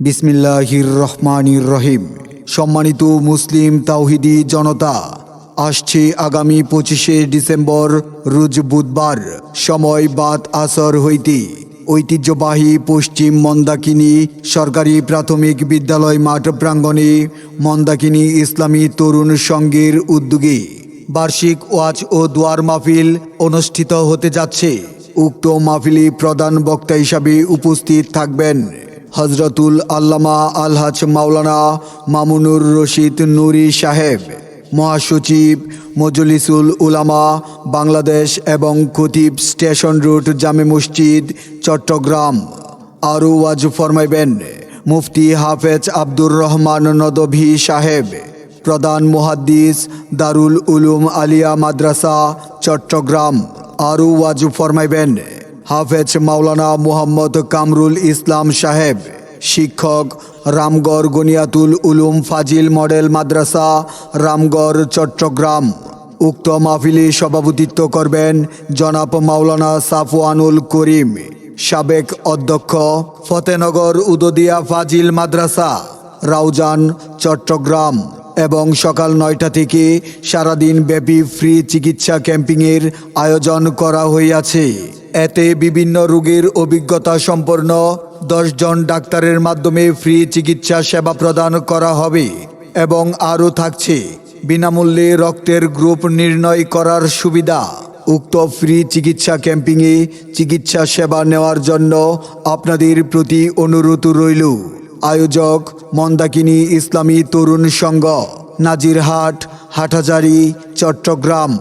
বিসমিল্লাহির রহমানির রহিম। সম্মানিত মুসলিম তাওহিদি জনতা, আসছে আগামী পঁচিশে ডিসেম্বর, রোজ বুধবার, সময় বাদ আসর হইতে ঐতিহ্যবাহী পশ্চিম মন্দাকিনী সরকারি প্রাথমিক বিদ্যালয় মাঠ প্রাঙ্গণে মন্দাকিনী ইসলামী তরুণ সংঘের উদ্যোগে বার্ষিক ওয়াজ ও দোয়ার মাহফিল অনুষ্ঠিত হতে যাচ্ছে। উক্ত মাহফিলে প্রধান বক্তা হিসাবে উপস্থিত থাকবেন হজরতুল আল্লামা আলহাজ মাওলানা মামুনুর রশিদ নুরি সাহেব, মহাসচিব মজলিসুল উলামা, বাংলাদেশ এবং খতিব স্টেশন রোড জামে মসজিদ, চট্টগ্রাম। আরও ওয়াজ ফরমাইবেন মুফতি হাফেজ আব্দুর রহমান নদভি সাহেব, প্রধান মুহাদ্দিস দারুল উলুম আলিয়া মাদ্রাসা, চট্টগ্রাম। আরও ওয়াজ ফরমাইবেন হাফেজ মাওলানা মুহাম্মদ কামরুল ইসলাম সাহেব, শিক্ষক, রামগড় গনিয়াতুল উলুম ফাজিল মডেল মাদ্রাসা, রামগড়, চট্টগ্রাম। উক্ত মাহফিলে সভাপতিত্ব করবেন জনাব মাওলানা সাফওয়ানুল করিম, সাবেক অধ্যক্ষ ফতেনগর উদদিয়া ফাজিল মাদ্রাসা, রাউজান, চট্টগ্রাম এবং সকাল নয়টা থেকে সারাদিন ব্যাপী ফ্রি চিকিৎসা ক্যাম্পিংয়ের আয়োজন করা হইয়াছে। এতে বিভিন্ন রোগের অভিজ্ঞতা সম্পন্ন। দশজন ডাক্তারের মাধ্যমে ফ্রি চিকিৎসা সেবা প্রদান করা হবে এবং আরও থাকছে। বিনামূল্যে রক্তের গ্রুপ নির্ণয় করার সুবিধা। উক্ত ফ্রি চিকিৎসা ক্যাম্পিংয়ে চিকিৎসা সেবা নেওয়ার জন্য আপনাদের প্রতি অনুরোধ রইল। আয়োজক মন্দাকিনী ইসলামী তরুণ সংঘ, নাজিরহাট, হাটহাজারি, চট্টগ্রাম।